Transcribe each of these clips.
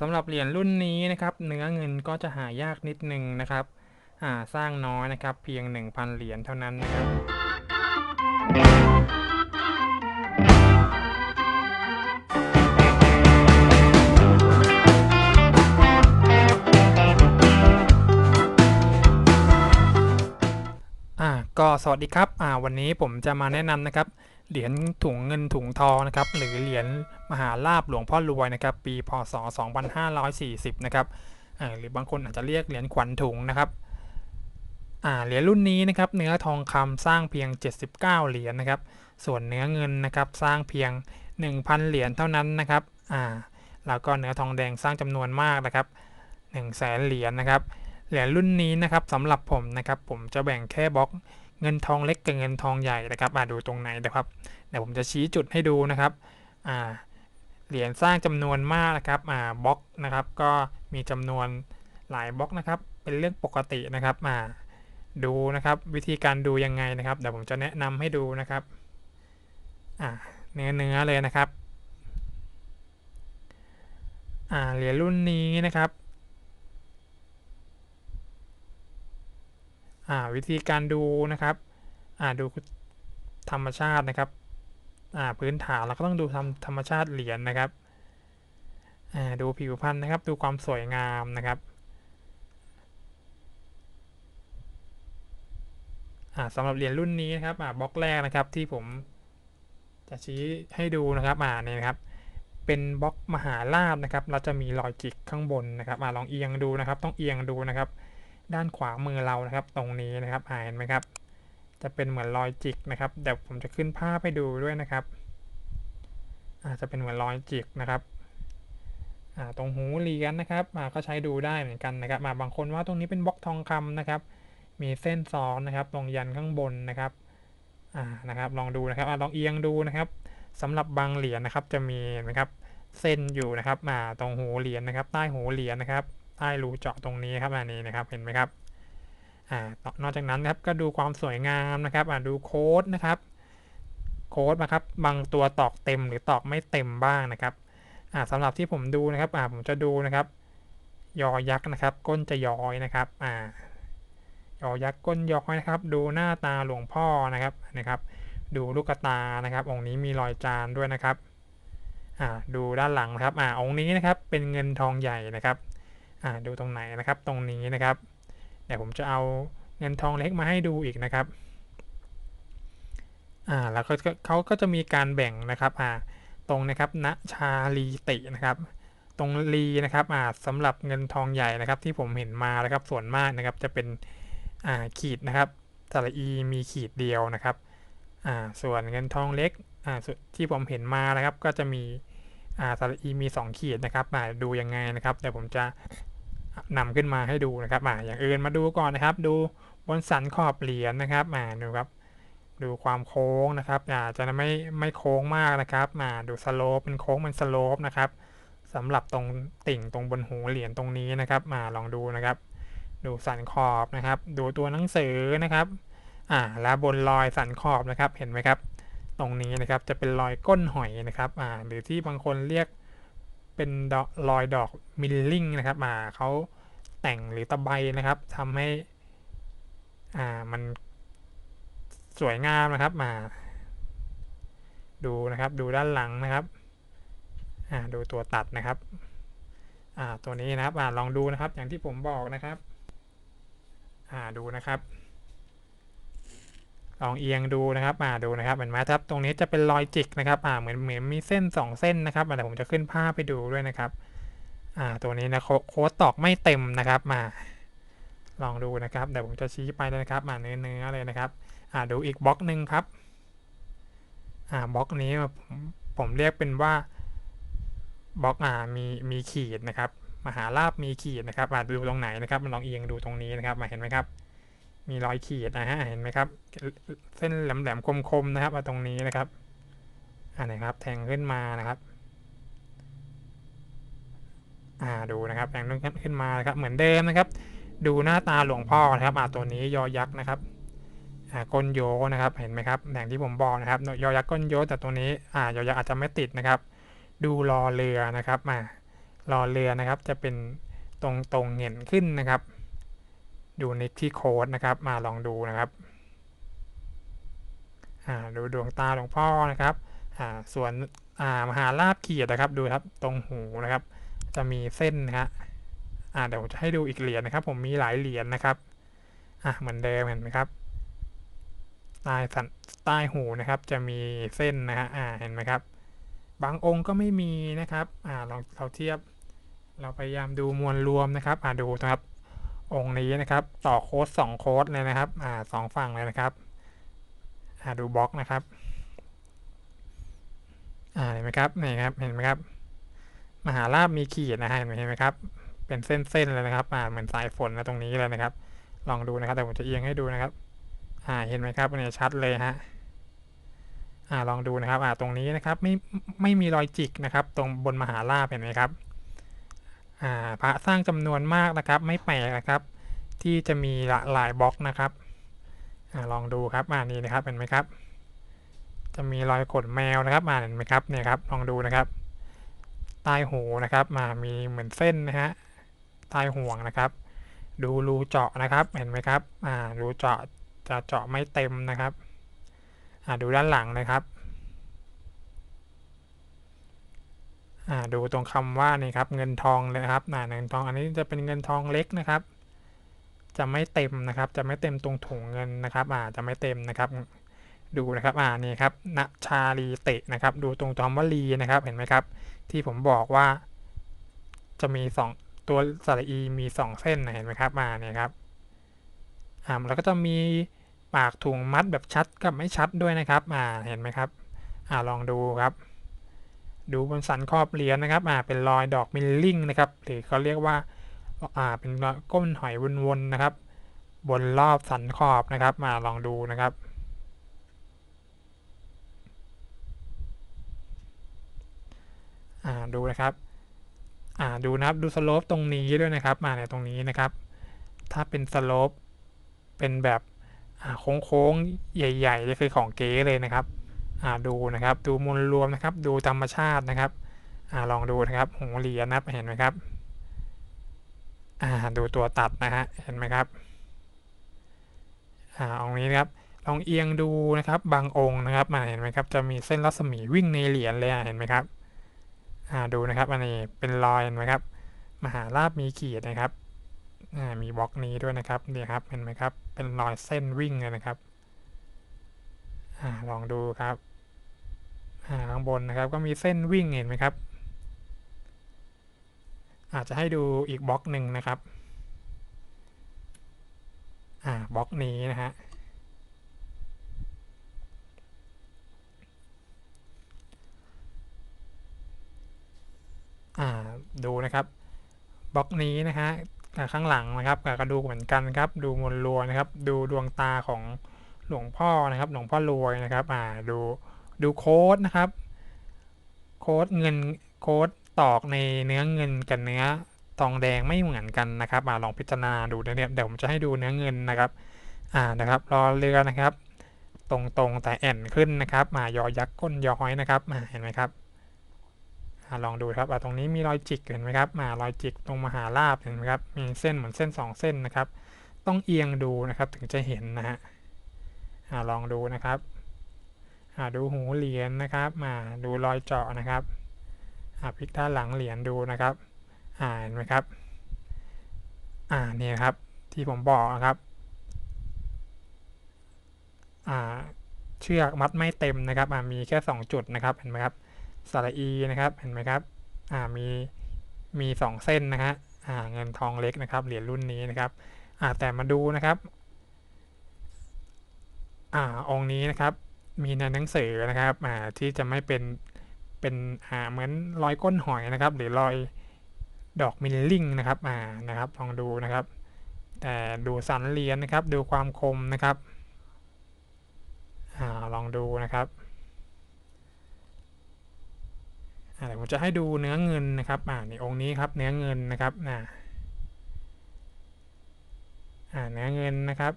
สำหรับเหรียญรุ่นนี้นะครับเนื้อเงินก็จะหายากนิดนึงนะครับอ่าสร้างน้อยนะครับ เพียง 1,000 เหรียญเท่านั้นนะครับอ่าก็สวัสดีครับ อ่า วันนี้ผมจะมาแนะนำนะครับ เหรียญถุงเงินถุงทองนะครับหรือเหรียญมหาลาบหลวงพ่อรวยนะครับปีพศ 2540 นะครับหรือบางคนอาจจะเรียกเหรียญขวัญถุงนะครับเหรียญรุ่นนี้นะครับเนื้อทองคำสร้างเพียง 79 เหรียญนะครับ ส่วนเนื้อเงินนะครับสร้างเพียง 1,000 เหรียญเท่านั้นนะครับแล้วก็เนื้อทองแดงสร้างจำนวนมากนะครับ1 0 0 0 0แสนเหรียญนะครับเหรียญรุ่นนี้นะครับสำหรับผมนะครับผมจะแบ่งแค่บล็อก เงินทองเล็กกับเงินทองใหญ่นะครับมาดูตรงไหนนะครับเดี๋ยวผมจะชี้จุดให้ดูนะครับอ่าเหรียญสร้างจำนวนมากนะครับอ่าบล็อกนะครับก็มีจำนวนหลายบล็อกนะครับ เป็นเรื่องปกตินะครับมาดูนะครับวิธีการดูยังไงนะครับเดี๋ยวผมจะแนะนำให้ดูนะครับอ่าเนื้อเนื้อเลยนะครับอ่าเหรียญรุ่นนี้นะครับ อ่า วิธีการดูนะครับดูธรรมชาตินะครับพื้นฐานเราก็ต้องดูทธรรมชาติเหรียญนะครับดูผิวพรรณนะครับ ดูความสวยงามนะครับสำหรับเหรียญรุ่นนี้นะครับบล็อกแรกนะครับที่ผมจะชี้ให้ดูนะครับอ่าเนี่ยนะครับ เป็นบล็อกมหาลาบนะครับ เราจะมีรอยจิกข้างบนนะครับอ่าลองเอียงดูนะครับ ต้องเอียงดูนะครับ ด้านขวามือเรานะครับตรงนี้นะครับอ่าเห็นไหมครับ จะเป็นเหมือนรอยจิกนะครับเดี๋ยวผมจะขึ้นภาพให้ดูด้วยนะครับอาจจะเป็นเหมือนรอยจิกนะครับตรงหูเหรียญนะครับก็ใช้ดูได้เหมือนกันนะครับมาบางคนว่าตรงนี้เป็นบล็อกทองคำนะครับ มีเส้นซ้อนนะครับตรงยันข้างบนนะครับนะครับ ลองดูนะครับอลองเอียงดูนะครับสำหรับบางเหรียญนะครับจะมีนะครับเส้นอยู่นะครับมาตรงหูเหรียญนะครับ ใต้หูเหรียญนะครับ ใต้รูเจาะตรงนี้ครับอันนี้นะครับเห็นไหมครับอ่านอกจากนั้นนะครับก็ดูความสวยงามนะครับอ่าดูโค้ดนะครับ โค้ดนะครับบางตัวตอกเต็มหรือตอกไม่เต็มบ้างนะครับอ่าสำหรับที่ผมดูนะครับอ่าผมจะดูนะครับยอยักษ์นะครับ ก้นจะย้อยนะครับอ่ายอยักษ์ก้นย้อยนะครับ ดูหน้าตาหลวงพ่อนะครับนะครับ ดูลูกตานะครับ องค์นี้มีรอยจานด้วยนะครับอ่าดูด้านหลังนะครับอ่าองค์นี้นะครับเป็นเงินทองใหญ่นะครับ อ่าดูตรงไหนนะครับตรงนี้นะครับเดี๋ยวผมจะเอาเงินทองเล็กมาให้ดูอีกนะครับอ่าแล้วก็เขาก็จะมีการแบ่งนะครับอ่าตรงนะครับณชาลีตินะครับ ตรงลีนะครับอ่าสำหรับเงินทองใหญ่นะครับ ที่ผมเห็นมานะครับส่วนมากนะครับจะเป็นอ่าขีดนะครับสระอีมีขีดเดียวนะครับอ่าส่วนเงินทองเล็กอ่าที่ผมเห็นมานะครับก็จะมีอ่าสระอีมี 2 ขีดนะครับมาดูยังไงนะครับเดี๋ยวผมจะ นำขึ้นมาให้ดูนะครับอ่าอย่างอื่นมาดูก่อนนะครับ ดูบนสันขอบเหรียญนะครับมาดูครับ ดูความโค้งนะครับอ่าจะไม่ไม่โค้งมากนะครับมาดูสโลปเป็นโค้งเป็นสโลปนะครับสำหรับตรงติ่งตรงบนหูเหรียญตรงนี้นะครับมาลองดูนะครับ ดูสันขอบนะครับ ดูตัวหนังสือนะครับอ่าและบนรอยสันขอบนะครับเห็นไหมครับ ตรงนี้นะครับจะเป็นรอยก้นหอยนะครับอ่าหรือที่บางคนเรียก เป็นดอกรอยดอกมิลลิ่งนะครับมาเขาแต่งหรือตะไบนะครับทำให้อ่ามันสวยงามนะครับมา ดูนะครับดูด้านหลังนะครับอ่าดูตัวตัดนะครับอ่าตัวนี้นะครับอ่าลองดูนะครับอย่างที่ผมบอกนะครับอ่าดูนะครับ ลองเอียงดูนะครับอ่าดูนะครับเหมือนไหมครับตรงนี้จะเป็นรอยจิกนะครับอ่าเหมือนเหมือนมีเส้น 2 เส้นนะครับเดี๋ยวผมจะขึ้นภาพไปดูด้วยนะครับอ่าตัวนี้นะโค้ดตอกไม่เต็มนะครับมา ลองดูนะครับเดี๋ยวผมจะชี้ไปเลยนะครับมาเนื้อเนื้อเลยนะครับอ่าดูอีกบล็อกหนึ่งครับอ่าบล็อกนี้ผมผมเรียกเป็นว่าบล็อกอ่ามีมีขีดนะครับมหาลาบมีขีดนะครับมาดูตรงไหนนะครับมาลองเอียงดูตรงนี้นะครับมาเห็นไหมครับ มีรอยขีดนะฮะเห็นไหมครับ เส้นแหลมๆคมๆนะครับมาตรงนี้นะครับอ่านะครับ แทงขึ้นมานะครับ อ่าดูนะครับแทงขึ้นมานะครับ เหมือนเดิมนะครับ ดูหน้าตาหลวงพ่อนะครับอ่าตัวนี้ยอยักษ์นะครับอ่าก้นโยนะครับ เห็นไหมครับอย่างที่ผมบอกนะครับยอยักษ์ก้นโยแต่ตัวนี้อ่ายอยักษ์อาจจะไม่ติดนะครับ ดูรอเรือนะครับมารอเรือนะครับ จะเป็นตรงตรงเห็นขึ้นนะครับ ดูในที่โค้ดนะครับมาลองดูนะครับอ่าดูดวงตาหลวงพ่อนะครับอ่าส่วนอ่ามหาลาบเขียดนะครับ ดูครับตรงหูนะครับ จะมีเส้นนะฮะอ่าเดี๋ยวผมจะให้ดูอีกเหรียญนะครับ ผมมีหลายเหรียญนะครับอะเหมือนเดิมเห็นไหมครับใต้สันใต้หูนะครับ จะมีเส้นนะฮะอ่าเห็นไหมครับ บางองค์ก็ไม่มีนะครับอ่าลองเราเทียบ เราพยายามดูมวลรวมนะครับอ่าดูนะครับ องค์นี้นะครับ ต่อโค้ดสองโค้ดเลยนะครับอ่าสองฝั่งเลยนะครับอ่าดูบล็อกนะครับอ่าเห็นไหมครับนี่ครับเห็นไหมครับ มหาลาบมีขีดนะฮะเห็นไหมไหมครับเป็นเส้นๆเลยนะครับอ่าเหมือนสายฝนนะตรงนี้เลยนะครับ ลองดูนะครับแต่ผมจะเอียงให้ดูนะครับอ่าเห็นไหมครับเนี่ยชัดเลยฮะอ่าลองดูนะครับอ่าตรงนี้นะครับไม่ไม่มีรอยจิกนะครับ ตรงบนมหาลาบเห็นไหมครับ พระสร้างจำนวนมากนะครับ ไม่แปลกนะครับ ที่จะมีหลหลายบล็อกนะครับอลองดูครับอ่านี่นะครับเห็นไหมครับ จะมีรอยขนแมวนะครับอ่าเห็นไหมครับเนี่ยครับลองดูนะครับใต้หูนะครับมามีเหมือนเส้นนะฮะใต้ห่วงนะครับ ดูรูเจาะนะครับเห็นไหมครับอ่ารูเจาะจะเจาะไม่เต็มนะครับอ่าดูด้านหลังนะครับอ่า ดูตรงคำว่านี่ครับเงินทองเลยครับเงินทองอันนี้จะเป็นเงินทองเล็กนะครับ จะไม่เต็มนะครับ จะไม่เต็มตรงถุงเงินนะครับอ่าจะไม่เต็มนะครับ ดูนะครับอ่านี่ครับณชาลีเตะนะครับ ดูตรงคำว่าลีนะครับเห็นไหมครับ ที่ผมบอกว่า จะมีสองตัวสระอีมีสองเส้นนะเห็นไหมครับมาเนี่ยครับอ่าแล้วก็จะมีปากถุงมัดแบบชัดกับไม่ชัดด้วยนะครับอ่าเห็นไหมครับอ่าลองดูครับ ดูบนสันขอบเหรียญนะครับอ่าเป็นรอยดอกมิลลิ่งนะครับหรือเขาเรียกว่าอ่าเป็นรอยก้นหอยวนๆนะครับ บนรอบสันขอบนะครับมาลองดูนะครับอ่าดูนะครับอ่าดูนะครับดูสโลปตรงนี้ด้วยนะครับมาในตรงนี้นะครับ ถ้าเป็นสโลปเป็นแบบอ่าโค้งๆใหญ่ๆนี่คือของเก๋เลยนะครับ ดูนะครับ ดูมวลรวมนะครับ ดูธรรมชาตินะครับอลองดูนะครับหูเหรียญนะครับเห็นไหมครับดูตัวตัดนะฮะเห็นไหมครับอ่าองนี้นะครับลองเอียงดูนะครับ บางองค์นะครับมาเห็นไหมครับ จะมีเส้นรัศมีวิ่งในเหรียญเลยเห็นไหมครับอ่าดูนะครับ อันนี้เป็นรอยเห็นไหมครับ มหาลาบมีขีดนะครับอ่ามีบล็อกนี้ด้วยนะครับเนี่ยครับเห็นไหมครับ เป็นรอยเส้นวิ่งเลยนะครับอ่าลองดูครับ ข้างบนนะครับ ก็มีเส้นวิ่งเห็นไหมครับ อาจจะให้ดูอีกบล็อกหนึ่งนะครับ อ่าบล็อกนี้นะฮะอ่าดูนะครับบล็อกนี้นะฮะข้างหลังนะครับกับกระดูกเหมือนกันครับ ดูมวลรวนะครับ ดูดวงตาของหลวงพ่อนะครับ หลวงพ่อรวยนะครับ อ่าดู ดูโค้ดนะครับ โค้ดเงินโค้ดตอกในเนื้อเงินกับเนื้อทองแดงไม่เหมือนกันนะครับอ่าลองพิจารณาดูนะเนี่ยเดี๋ยวผมจะให้ดูเนื้อเงินนะครับ อ่านะครับรอเรือนะครับ ตรงๆแต่แอนขึ้นนะครับมายอยักษ์ก้นย้อยนะครับมาเห็นไหมครับอ่าลองดูครับอ่าตรงนี้มีรอยจิกเห็นไหมครับมารอยจิกตรงมหาลาบเห็นไหมครับ มีเส้นเหมือนเส้นสองเส้นนะครับ ต้องเอียงดูนะครับถึงจะเห็นนะฮะอ่าลองดูนะครับ ดูหูเหรียญนะครับมาดูรอยเจาะนะครับพลิกด้านหลังเหรียญดูนะครับอ่าเห็นไหมครับ อ่านี่ครับที่ผมบอกนะครับ อ่าเชือกมัดไม่เต็มนะครับอ่ามีแค่ 2 จุดนะครับเห็นไหมครับสระอีนะครับเห็นไหมครับอ่ามีมีสองเส้นนะฮะอ่าเงินทองเล็กนะครับเหรียญรุ่นนี้นะครับอ่าแต่มาดูนะครับ อ่าองค์นี้นะครับ มีในหนังสือนะครับอ่าที่จะไม่เป็นเป็นอ่าเหมือนรอยก้นหอยนะครับ หรือรอยดอกมิลลิ่งนะครับอ่านะครับลองดูนะครับ แต่ดูสันเหรียญนะครับ ดูความคมนะครับอ่าลองดูนะครับอ่าเดี๋ยวผมจะให้ดูเนื้อเงินนะครับอ่าในองค์นี้ครับเนื้อเงินนะครับอ่าอ่าเนื้อเงินนะครับ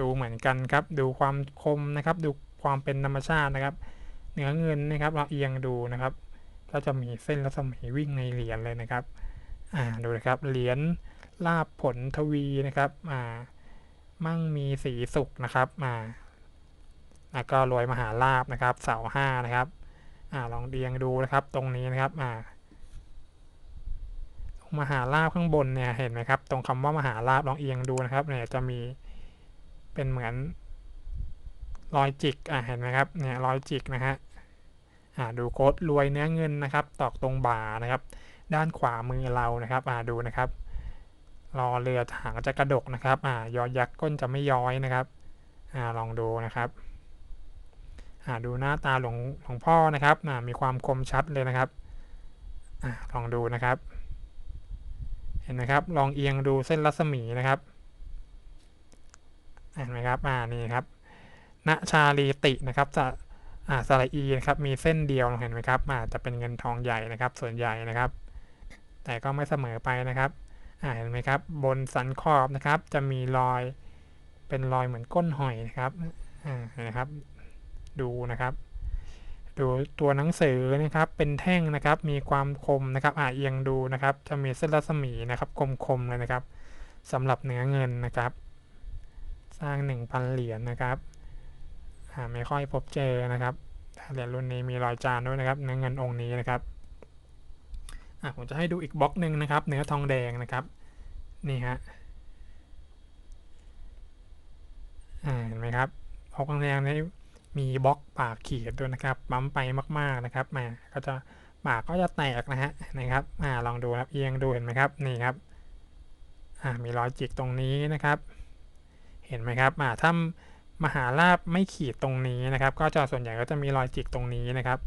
ดูเหมือนกันครับ ดูความคมนะครับ ดูความเป็นธรรมชาตินะครับ เนื้อเงินนะครับ เราเอียงดูนะครับ ก็จะมีเส้นรัศมีวิ่งในเหรียญเลยนะครับ อ่า ดูนะครับ เหรียญลาบผลทวีนะครับ อ่า มั่งมีสีสุขนะครับอ่าแล้วก็รวยมหาลาบนะครับ เสาห้านะครับ อ่า ลองเรียงดูนะครับ ตรงนี้นะครับ อ่ามหาลาบข้างบนเนี่ย เห็นไหมครับ ตรงคำว่ามหาลาบลองเอียงดูนะครับ เนี่ยจะมี เป็นเหมือนรอยจิกอะเห็นไหมครับเนี่ยรอยจิกนะฮะอ่าดูโค้ดรวยเนื้อเงินนะครับ ตอกตรงบ่านะครับ ด้านขวามือเรานะครับอ่าดูนะครับรอเรือหางจะกระดกนะครับอ่ายอยักษ์ก้นจะไม่ย้อยนะครับอ่าลองดูนะครับอ่าดูหน้าตาหลวงหลวงพ่อนะครับอ่ามีความคมชัดเลยนะครับอ่าลองดูนะครับ เห็นไหมครับ ลองเอียงดูเส้นรัศมีนะครับ เห็นไหมครับอ่านี่ครับณชาลีตินะครับจะอ่าสระอีนะครับมีเส้นเดียวเห็นไหมครับอ่าจะเป็นเงินทองใหญ่นะครับ ส่วนใหญ่นะครับ แต่ก็ไม่เสมอไปนะครับอ่าเห็นไหมครับ บนสันขอบนะครับ จะมีรอยเป็นรอยเหมือนก้นหอยนะครับอ่าเห็นไหมครับ ดูนะครับ ดูตัวหนังสือนะครับ เป็นแท่งนะครับ มีความคมนะครับอ่าเอียงดูนะครับ จะมีเส้นรัศมีนะครับ คมๆเลยนะครับสำหรับเนื้อเงินนะครับ สร้าง 1,000 เหรียญนะครับอ่าไม่ค่อยพบเจอนะครับเหรียญรุ่นนี้มีรอยจานด้วยนะครับเนื้อเงินองค์นี้นะครับอ่าผมจะให้ดูอีกบล็อกหนึ่งนะครับ เนื้อทองแดงนะครับ นี่ฮะเห็นไหมครับบล็อกทองแดงนี้มีบล็อกปากขีดด้วยนะครับปั๊มไปมาก ๆนะครับมาก็จะปากก็จะแตกนะฮะนะครับอ่าลองดูครับเอียงดูเห็นไหมครับนี่ครับอ่ามีรอยจิกตรงนี้นะครับ เห็นไหมครับอ่าถ้ามหาลาบไม่ขีดตรงนี้นะครับ ก็จะส่วนใหญ่ก็จะมีรอยจิกตรงนี้นะครับ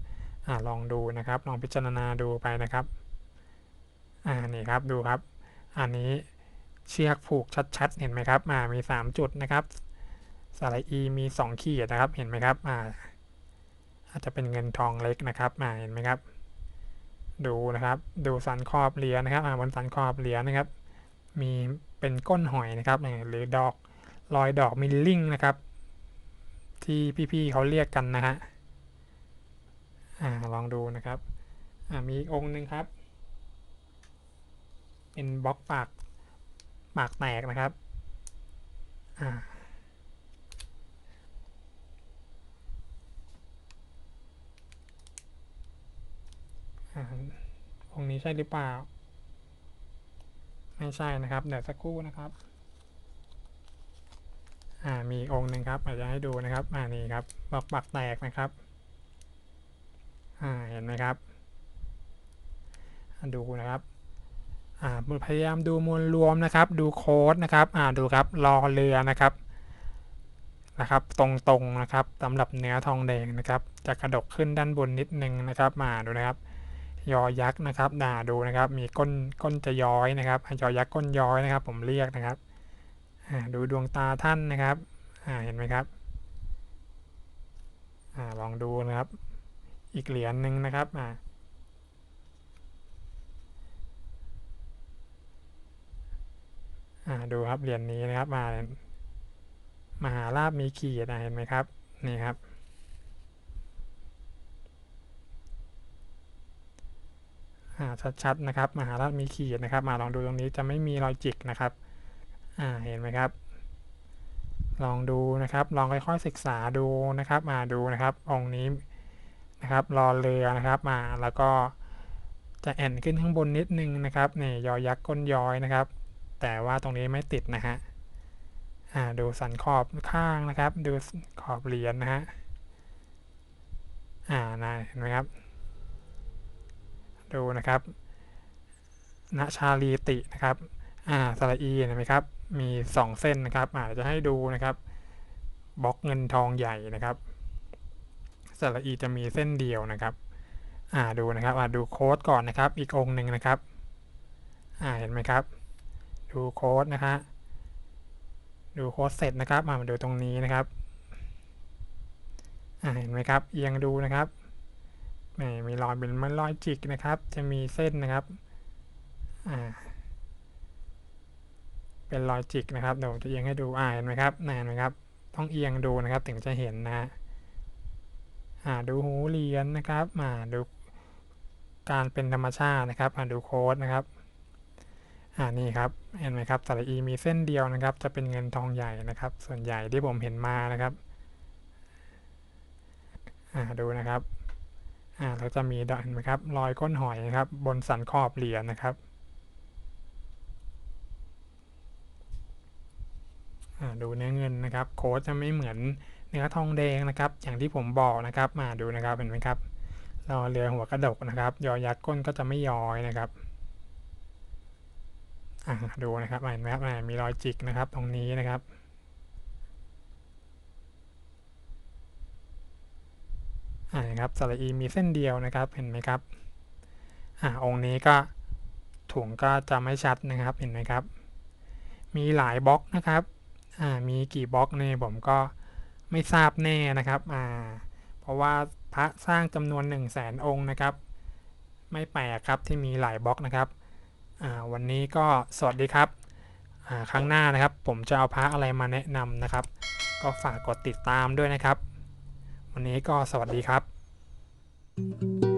อ่าลองดูนะครับ ลองพิจารณาดูไปนะครับอ่านี่ครับดูครับ อันนี้เชือกผูกชัดๆ เห็นไหมครับอ่ามี 3 จุดนะครับสระอีมี 2 ขีดนะครับเห็นไหมครับอ่าอาจจะเป็นเงินทองเล็กนะครับอ่าเห็นไหมครับดูนะครับ ดูสันขอบเหรียญนะครับอ่าบนสันขอบเหรียญนะครับ มีเป็นก้นหอยนะครับหรือดอก รอยดอกมิลลิงนะครับ ที่พี่ๆเขาเรียกกันนะฮะอ่าลองดูนะครับอ่ามีองค์หนึ่งครับ เป็นบล็อกปากปากแตกนะครับอ่าอ่าองค์นี้ใช่หรือเปล่า ไม่ใช่นะครับ เดี๋ยวสักครู่นะครับ อ่ามีองค์หนึ่งครับอาจจะให้ดูนะครับอ่านี่ครับบล็อกปักแตกนะครับอ่าเห็นไหมครับดูนะครับอ่าพยายามดูมวลรวมนะครับ ดูโค้ดนะครับอ่าดูครับรอเรือนะครับนะครับ ตรงๆนะครับสำหรับเนื้อทองแดงนะครับ จะกระดกขึ้นด้านบนนิดนึงนะครับมาดูนะครับ ยอยักษ์นะครับด่าดูนะครับ มีก้นก้นจะย้อยนะครับยอยักษ์ก้นย้อยนะครับ ผมเรียกนะครับ ดูดวงตาท่านนะครับเห็นไหมครับอลองดูนะครับ อีกเหรียญหนึ่งนะครับดูครับเหรียญนี้นะครับมามหาลาบมีขีดเห็นไหมครับนี่ครับชัดๆนะครับ มหาราชมีขีดนะครับ มาลองดูตรงนี้จะไม่มีรอยจิกนะครับ อ่าเห็นไหมครับ ลองดูนะครับ ลองค่อยๆศึกษาดูนะครับมาดูนะครับ องค์นี้นะครับรอเรือนะครับมาแล้วก็จะแอนขึ้นข้างบนนิดนึงนะครับนี่ยอยักษ์ก้นย้อยนะครับ แต่ว่าตรงนี้ไม่ติดนะฮะอ่าดูสันขอบข้างนะครับ ดูขอบเหรียญนะฮะอ่านะเห็นไหมครับ ดูนะครับณชาลีตินะครับ อ่าสระอีเห็นไหมครับ มี 2 เส้นนะครับอาจจะให้ดูนะครับบล็อกเงินทองใหญ่นะครับสระอีจะมีเส้นเดียวนะครับอ่าดูนะครับอ่าดูโค้ดก่อนนะครับ อีกองหนึ่งนะครับอ่าเห็นไหมครับ ดูโค้ดนะฮะดูโค้ดเสร็จนะครับมามาดูตรงนี้นะครับอ่าเห็นไหมครับเอียงดูนะครับมีรอยเป็นมันรอยจิกนะครับ จะมีเส้นนะครับอ่า เป็นรอจิกนะครับเดี๋ยวจะเอียงให้ดูอ่าเห็นไหมครับนานไหมครับ ต้องเอียงดูนะครับถึงจะเห็นนะอ่าดูหูเหรียญนะครับมาดูการเป็นธรรมชาตินะครับอ่าดูโค้ดนะครับอ่านี่ครับเห็นไหมครับสระอีมีเส้นเดียวนะครับ จะเป็นเงินทองใหญ่นะครับ ส่วนใหญ่ที่ผมเห็นมานะครับอ่าดูนะครับอ่าเราจะมีดอกเห็นไหมครับรอยก้นหอยนะครับ บนสันขอบเหรียญนะครับอ่า ดูเนื้อเงินนะครับ โค้ดจะไม่เหมือนเนื้อทองแดงนะครับ อย่างที่ผมบอกนะครับมาดูนะครับเห็นไหมครับรอเรือหัวกระดกนะครับ ยอยักษ์ก้นก็จะไม่ย้อยนะครับดูนะครับเห็นไหมครับมีรอยจิกนะครับตรงนี้นะครับอ่านะครับสระอีมีเส้นเดียวนะครับเห็นไหมครับอ่าองค์นี้ก็ถุงก็จะไม่ชัดนะครับเห็นไหมครับ มีหลายบล็อกนะครับ มีกี่บล็อกเนี่ยผมก็ไม่ทราบแน่นะครับอ่าเพราะว่าพระสร้างจำนวน 1 0 0 0 0แสนองค์นะครับ ไม่แปลกครับที่มีหลายบล็อกนะครับอ่าวันนี้ก็สวัสดีครับอ่าครั้งหน้านะครับ ผมจะเอาพระอะไรมาแนะนำนะครับ ก็ฝากกดติดตามด้วยนะครับ วันนี้ก็สวัสดีครับ